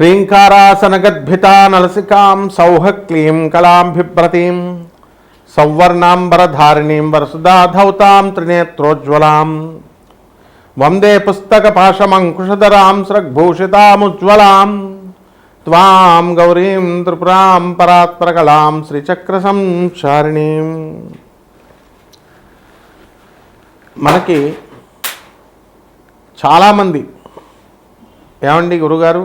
హ్రీంకారాసనగద్భితా నలసికాం సౌహ క్లీం కళాం సౌవర్ణాంబరధారిణీం వరసుధాధౌతాం త్రినేత్రోజ్వలాం వందే పుస్తకపాశమంకుశధరాం స్రగ్భూషితాముజ్వలాం త్వాం గౌరీం త్రిపురాం పరాత్పరకళాం శ్రీచక్రసంచారిణీం మనకి చాలామంది ఏమండి గురుగారు?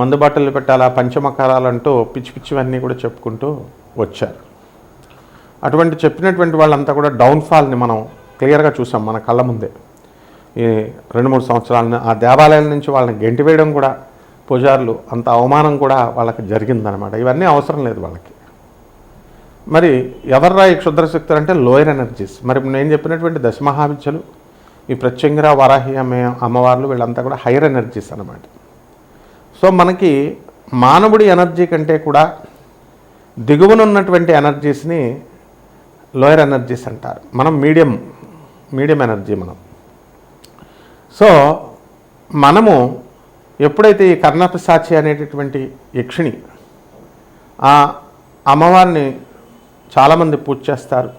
మందు బట్టలు పెట్టాలా పంచమకారాలు అంటూ పిచ్చి పిచ్చివన్నీ కూడా చెప్పుకుంటూ వచ్చారు. అటువంటి చెప్పినటువంటి వాళ్ళంతా కూడా డౌన్ఫాల్ని మనం క్లియర్గా చూసాం మన కళ్ళ ముందే. ఈ రెండు మూడు సంవత్సరాలను ఆ దేవాలయాల నుంచి వాళ్ళని గెంటివేయడం కూడా పూజారులు అంత అవమానం కూడా వాళ్ళకి జరిగిందనమాట ఇవన్నీ అవసరం లేదు వాళ్ళకి. మరి ఎవర్రా ఈ క్షుద్రశక్తులు అంటే లోయర్ ఎనర్జీస్. మరి నేను చెప్పినటువంటి దశమహావిద్యలు ఈ ప్రత్యంగిర వరాహి అమ్మే అమ్మవార్లు వీళ్ళంతా కూడా హైయర్ ఎనర్జీస్ అనమాట సో మనకి మానవుడి ఎనర్జీ కంటే కూడా దిగువన ఉన్నటువంటి ఎనర్జీస్ని లోయర్ ఎనర్జీస్ అంటారు. మనం మీడియం మీడియం ఎనర్జీ మనం. సో మనము ఎప్పుడైతే ఈ కర్ణపిశాచి అనేటటువంటి యక్షిణి ఆ అమ్మవారిని చాలామంది పూజ చేస్తారు.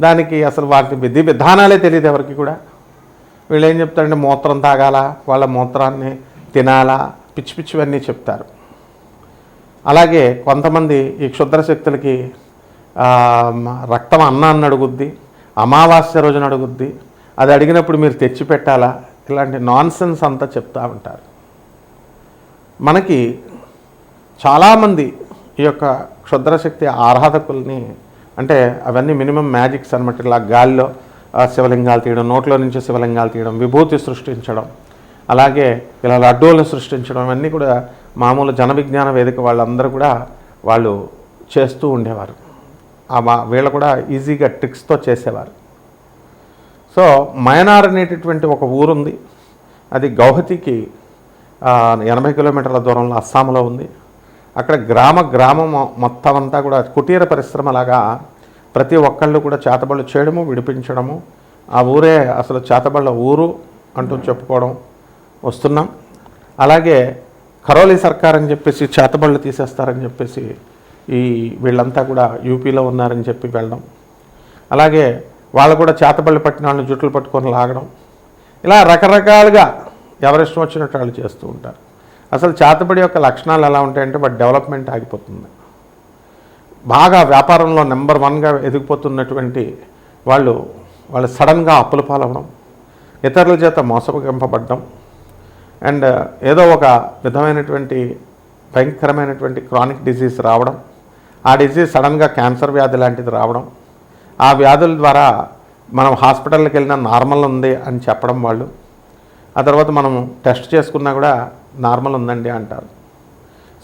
దానికి అసలు వాటి విధి విధానాలే తెలియదు ఎవరికి కూడా. వీళ్ళు ఏం చెప్తారంటే మూత్రం తాగాల? వాళ్ళ మూత్రాన్ని తినాలా? పిచ్చి పిచ్చివన్నీ చెప్తారు. అలాగే కొంతమంది ఈ క్షుద్ర శక్తులకి రక్తం అన్నాన్ని అడుగుద్ది అమావాస్య రోజున అడుగుద్ది అది అడిగినప్పుడు మీరు తెచ్చి పెట్టాలా? ఇలాంటి నాన్ సెన్స్ అంతా చెప్తూ ఉంటారు. మనకి చాలామంది ఈ యొక్క క్షుద్రశక్తి ఆరాధకుల్ని అంటే అవన్నీ మినిమం మ్యాజిక్స్ అనమాట ఇలా గాలిలో శివలింగాలు తీయడం నోట్లో నుంచి శివలింగాలు తీయడం విభూతి సృష్టించడం అలాగే ఇలా లడ్డూలను సృష్టించడం ఇవన్నీ కూడా మామూలు జన విజ్ఞాన వేదిక వాళ్ళందరూ కూడా వాళ్ళు చేస్తూ ఉండేవారు. ఆ మా- వీళ్ళు కూడా ఈజీగా ట్రిక్స్తో చేసేవారు. సో మయనార్ అనేటటువంటి ఒక ఊరుంది. అది గౌహతికి ఎనభై కిలోమీటర్ల దూరంలో అస్సాంలో ఉంది. అక్కడ గ్రామ గ్రామం మొత్తం అంతా కూడా కుటీర పరిశ్రమలాగా ప్రతి ఒక్కళ్ళు కూడా చేతబళ్ళు చేయడము విడిపించడము. ఆ ఊరే అసలు చేతబళ్ళ ఊరు అంటూ చెప్పుకోవడం వస్తున్నాం. అలాగే కరోలి సర్కార్ అని చెప్పేసి చేతబళ్ళు తీసేస్తారని చెప్పేసి ఈ వీళ్ళంతా కూడా యూపీలో ఉన్నారని చెప్పి వెళ్ళడం. అలాగే వాళ్ళు కూడా చేతబళ్ళు పట్టిన వాళ్ళని జుట్లు పట్టుకొని లాగడం. ఇలా రకరకాలుగా ఎవరిష్టం వచ్చినట్టు వాళ్ళు చేస్తూ ఉంటారు. అసలు చేతబడి యొక్క లక్షణాలు ఎలా ఉంటాయంటే వాటి డెవలప్మెంట్ ఆగిపోతుంది. బాగా వ్యాపారంలో నెంబర్ వన్గా ఎదిగిపోతున్నటువంటి వాళ్ళు వాళ్ళు సడన్గా అప్పుల పాలవడం ఇతరుల చేత మోసగింపబడడం అండ్ ఏదో ఒక విధమైనటువంటి భయంకరమైనటువంటి క్రానిక్ డిసీజ్ రావడం ఆ డిసీజ్ సడన్గా క్యాన్సర్ వ్యాధి లాంటిది రావడం ఆ వ్యాధుల ద్వారా మనం హాస్పిటల్కి వెళ్ళినా నార్మల్ ఉంది అని చెప్పడం వాళ్ళు. ఆ తర్వాత మనం టెస్ట్ చేసుకున్నా కూడా నార్మల్ ఉందండి అంటారు.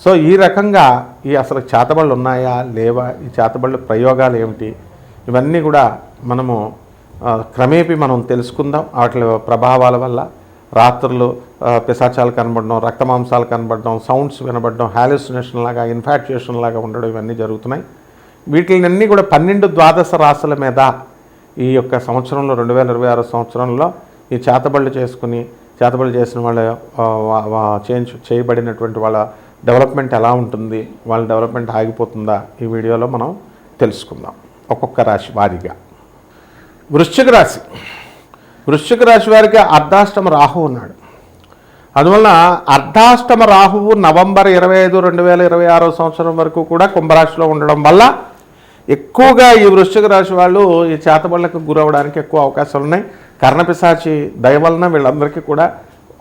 సో ఈ రకంగా ఈ అసలు చేతబళ్ళు ఉన్నాయా? లేవా? ఈ చేతబళ్ళు ప్రయోగాలు ఏమిటి? ఇవన్నీ కూడా మనము క్రమేపీ మనం తెలుసుకుందాం. వాటి ప్రభావాల వల్ల రాత్రులు పిశాచాలు కనబడడం రక్తమాంసాలు కనబడడం సౌండ్స్ వినబడడం హాలిసినేషన్ లాగా ఇన్ఫాక్చుయేషన్ లాగా ఉండడం ఇవన్నీ జరుగుతున్నాయి. వీటిని కూడా పన్నెండు ద్వాదశ రాశుల మీద ఈ యొక్క సంవత్సరంలో రెండు వేల ఇరవై ఆరు సంవత్సరంలో ఈ చేతబళ్ళు చేసుకుని చేతబళ్ళు చేసిన వాళ్ళ చేంజ్ చేయబడినటువంటి వాళ్ళ డెవలప్మెంట్ ఎలా ఉంటుంది వాళ్ళ డెవలప్మెంట్ ఆగిపోతుందా ఈ వీడియోలో మనం తెలుసుకుందాం. ఒక్కొక్క రాశి వారీగా. వృశ్చిక రాశి. వృశ్చిక రాశి వారికి అర్ధాష్టమ రాహు ఉన్నాడు. అందువలన అర్ధాష్టమ రాహువు నవంబర్ ఇరవై ఐదు రెండు వేల ఇరవై ఆరో సంవత్సరం వరకు కూడా కుంభరాశిలో ఉండడం వల్ల ఎక్కువగా ఈ వృశ్చిక రాశి వాళ్ళు ఈ చేతబళ్ళకు గురవడానికి ఎక్కువ అవకాశాలు ఉన్నాయి. కర్ణపిశాచి దయ వలన వీళ్ళందరికీ కూడా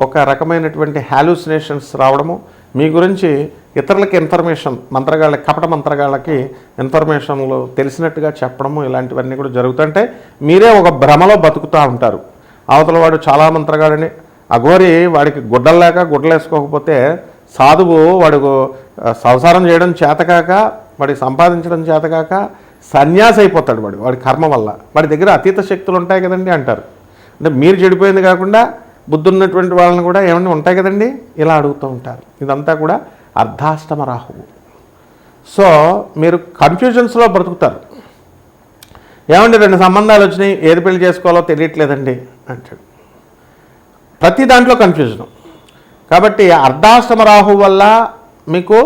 ఒక రకమైనటువంటి హాలూసినేషన్స్ రావడము. మీ గురించి ఇతరులకి ఇన్ఫర్మేషన్ మంత్రగాళ్ళకి కపట మంత్రగాళ్ళకి ఇన్ఫర్మేషన్లు తెలిసినట్టుగా చెప్పడము ఇలాంటివన్నీ కూడా జరుగుతుంటే మీరే ఒక భ్రమలో బతుకుతూ ఉంటారు. అవతల వాడు చాలా మంత్రగాడని. అఘోరి వాడికి గుడ్డల్లేక గుడ్డలు వేసుకోకపోతే సాధువు వాడుకు సంసారం చేయడం చేతకాక వాడికి సంపాదించడం చేతకాక సన్యాసి అయిపోతాడు వాడు వాడి కర్మ వల్ల. వాడి దగ్గర అతీత శక్తులు ఉంటాయి కదండి అంటారు. అంటే మీరు చెడిపోయింది కాకుండా బుద్ధి ఉన్నటువంటి వాళ్ళని కూడా ఏమన్నా ఉంటాయి కదండి? ఇలా అడుగుతూ ఉంటారు. ఇదంతా కూడా అర్ధాష్టమ రాహువు. సో మీరు కన్ఫ్యూజన్స్లో బ్రతుకుతారు. ఏమండి రెండు సంబంధాలు వచ్చినాయి? ఏది పెళ్ళి చేసుకోవాలో తెలియట్లేదండి. అంటాడు. ప్రతి దాంట్లో కన్ఫ్యూజన్ కాబట్టి అర్ధాష్టమ రాహు వల్ల మీకు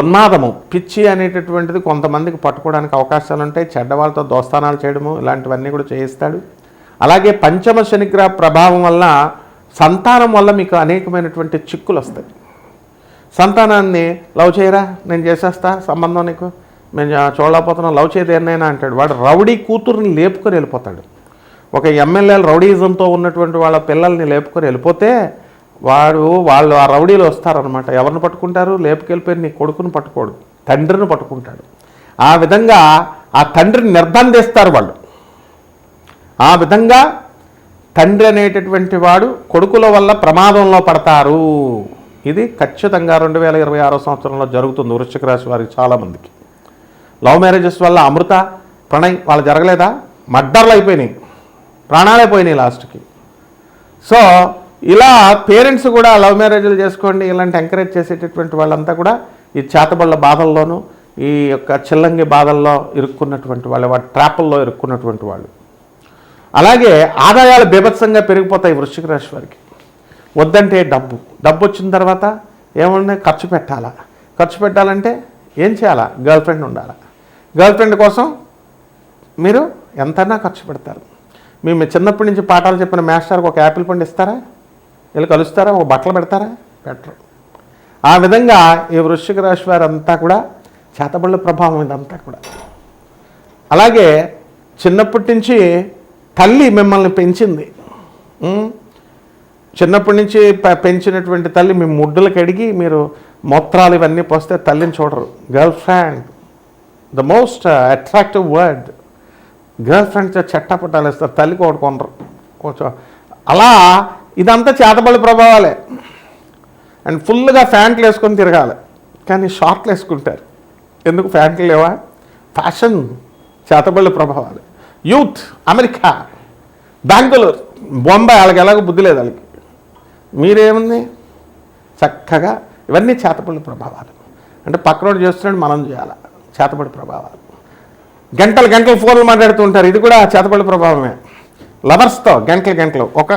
ఉన్మాదము పిచ్చి అనేటటువంటిది కొంతమందికి పట్టుకోవడానికి అవకాశాలు ఉంటాయి. చెడ్డవాళ్ళతో దోస్తానాలు చేయడము ఇలాంటివన్నీ కూడా చేయిస్తాడు. అలాగే పంచమ శనిగ్రహ ప్రభావం వల్ల సంతానం వల్ల మీకు అనేకమైనటువంటి చిక్కులు వస్తాయి. సంతానాన్ని లవ్ చేయరా? నేను చేసేస్తా? సంబంధం నీకు? మేము చూడలేకపోతున్నాం లవ్ చేయదేనైనా అంటాడు. వాడు రౌడీ కూతుర్ని లేపుకొని వెళ్ళిపోతాడు. ఒక ఎమ్మెల్యేలు రౌడీజంతో ఉన్నటువంటి వాళ్ళ పిల్లల్ని లేపుకొని వెళ్ళిపోతే వాడు వాళ్ళు ఆ రౌడీలు వస్తారనమాట ఎవరిని పట్టుకుంటారు? లేపుకెళ్ళిపోయి నీ కొడుకుని పట్టుకోడు. తండ్రిని పట్టుకుంటాడు. ఆ విధంగా ఆ తండ్రిని నిర్బంధిస్తారు వాళ్ళు. ఆ విధంగా తండ్రి అనేటటువంటి వాడు కొడుకుల వల్ల ప్రమాదంలో పడతారు. ఇది ఖచ్చితంగా రెండు వేల ఇరవై ఆరో సంవత్సరంలో జరుగుతుంది వృశ్చిక రాశి వారికి చాలామందికి లవ్ మ్యారేజెస్ వల్ల అమృత ప్రణయ్ వాళ్ళు జరగలేదా? మడ్డర్లు అయిపోయినాయి. ప్రాణాలే పోయినాయి లాస్ట్కి. సో ఇలా పేరెంట్స్ కూడా లవ్ మ్యారేజ్లు చేసుకోండి ఇలాంటి ఎంకరేజ్ చేసేటటువంటి వాళ్ళంతా కూడా ఈ చేతబళ్ళ బాధల్లోనూ ఈ యొక్క చిల్లంగి బాధల్లో ఇరుక్కున్నటువంటి వాళ్ళు వాటి ట్రాపుల్లో ఇరుక్కున్నటువంటి వాళ్ళు. అలాగే ఆదాయాలు బీభత్సంగా పెరిగిపోతాయి వృశ్చిక రాశి వారికి. వద్దంటే డబ్బు. డబ్బు వచ్చిన తర్వాత ఏమన్నా ఖర్చు పెట్టాలా? ఖర్చు పెట్టాలంటే ఏం చేయాలా? గర్ల్ ఫ్రెండ్ ఉండాలా? గర్ల్ ఫ్రెండ్ కోసం మీరు ఎంతైనా ఖర్చు పెడతారు. మేము చిన్నప్పటి నుంచి పాఠాలు చెప్పిన మాస్టర్కి ఒక యాపిల్ పండు ఇస్తారా? వీళ్ళు కలుస్తారా? ఒక బట్టలు పెడతారా? పెట్టరు. ఆ విధంగా ఈ వృశ్చిక రాశి వారంతా కూడా చేతబళ్ళ ప్రభావం ఇదంతా కూడా. అలాగే చిన్నప్పటి నుంచి తల్లి మిమ్మల్ని పెంచింది? చిన్నప్పటి నుంచి పెంచినటువంటి తల్లి మీ ముడ్డులకు అడిగి మీరు మూత్రాలు ఇవన్నీ పోస్తే తల్లిని చూడరు. Girlfriend the most attractive word girlfriends చెట్టపట్టాలు ఇస్తారు తల్లి ఒకటి కొనరు. కొంచెం అలా ఇదంతా చేతబడి ప్రభావాలే. అండ్ ఫుల్గా ఫ్యాంట్లు వేసుకొని తిరగాలి. కానీ షార్ట్లు వేసుకుంటారు. ఎందుకు ఫ్యాంట్లు లేవా? ఫ్యాషన్ చేతబడి ప్రభావాలు. యూత్ అమెరికా బెంగళూరు బొంబాయి వాళ్ళకి ఎలాగో బుద్ధి లేదు వాళ్ళకి. మీరేముంది? చక్కగా ఇవన్నీ చేతపడి ప్రభావాలు. అంటే పక్కనోడు చేస్తున్నాడు మనం చేయాలి? చేతపడి ప్రభావాలు. గంటలు గంటలు ఫోన్లు మాట్లాడుతూ ఉంటారు. ఇది కూడా చేతపడి ప్రభావమే. లవర్స్తో గంటలు గంటలు. ఒక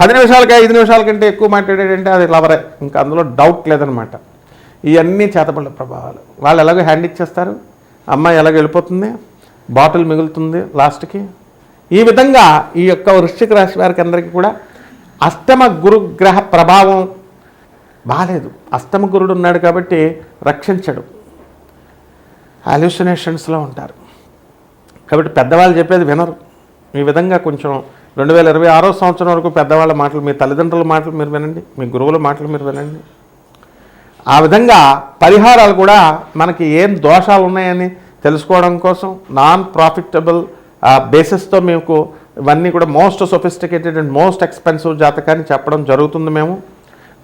పది నిమిషాలకి ఐదు నిమిషాల కంటే ఎక్కువ మాట్లాడేటంటే అది లవరే ఇంకా అందులో డౌట్ లేదనమాట ఇవన్నీ చేతపళ్ళ ప్రభావాలు. వాళ్ళు ఎలాగో హ్యాండ్ ఇచ్చేస్తారు. అమ్మాయి ఎలాగో వెళ్ళిపోతుంది. బాటిల్ మిగులుతుంది లాస్ట్కి. ఈ విధంగా ఈ యొక్క వృశ్చిక రాశి వారికి అందరికీ కూడా అష్టమ గురుగ్రహ ప్రభావం బాగాలేదు అష్టమ గురుడు ఉన్నాడు కాబట్టి రక్షించడు. హాల్యూసినేషన్స్లో ఉంటారు. కాబట్టి పెద్దవాళ్ళు చెప్పేది వినరు. ఈ విధంగా కొంచెం రెండు వేల ఇరవై ఆరో సంవత్సరం వరకు పెద్దవాళ్ళ మాటలు మీ తల్లిదండ్రుల మాటలు మీరు వినండి మీ గురువుల మాటలు మీరు వినండి. ఆ విధంగా పరిహారాలు కూడా మనకి ఏం దోషాలు ఉన్నాయని తెలుసుకోవడం కోసం నాన్ ప్రాఫిటబుల్ బేసిస్తో మీకు ఇవన్నీ కూడా most sophisticated and most expensive జాతకాన్ని చెప్పడం జరుగుతుంది మేము.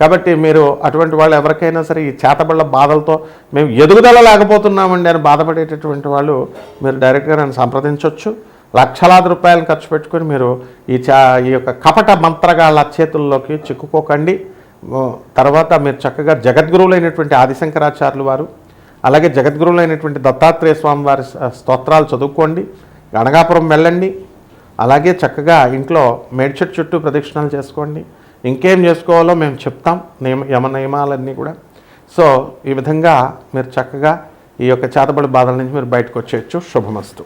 కాబట్టి మీరు అటువంటి వాళ్ళు ఎవరికైనా సరే ఈ చేతబళ్ళ బాధలతో మేము ఎదుగుదల లేకపోతున్నామండి అని బాధపడేటటువంటి వాళ్ళు మీరు డైరెక్ట్గా నన్ను సంప్రదించవచ్చు లక్షలాది రూపాయలు ఖర్చు పెట్టుకొని మీరు ఈ చా ఈ యొక్క కపట మంత్రగాళ్ళ చేతుల్లోకి చిక్కుకోకండి. తర్వాత మీరు చక్కగా జగద్గురువులైనటువంటి ఆదిశంకరాచార్యులు వారు అలాగే జగద్గురువులైనటువంటి దత్తాత్రేయ స్వామి వారి స్తోత్రాలు చదువుకోండి గణగాపురం వెళ్ళండి అలాగే చక్కగా ఇంట్లో మేడ్చెట్ చుట్టూ ప్రదక్షిణాలు చేసుకోండి. ఇంకేం చేసుకోవాలో మేము చెప్తాం నియమ యమ నియమాలన్నీ కూడా. సో ఈ విధంగా మీరు చక్కగా ఈ యొక్క చేతబడి బాధల నుంచి మీరు బయటకు వచ్చేయచ్చు. శుభమస్తు.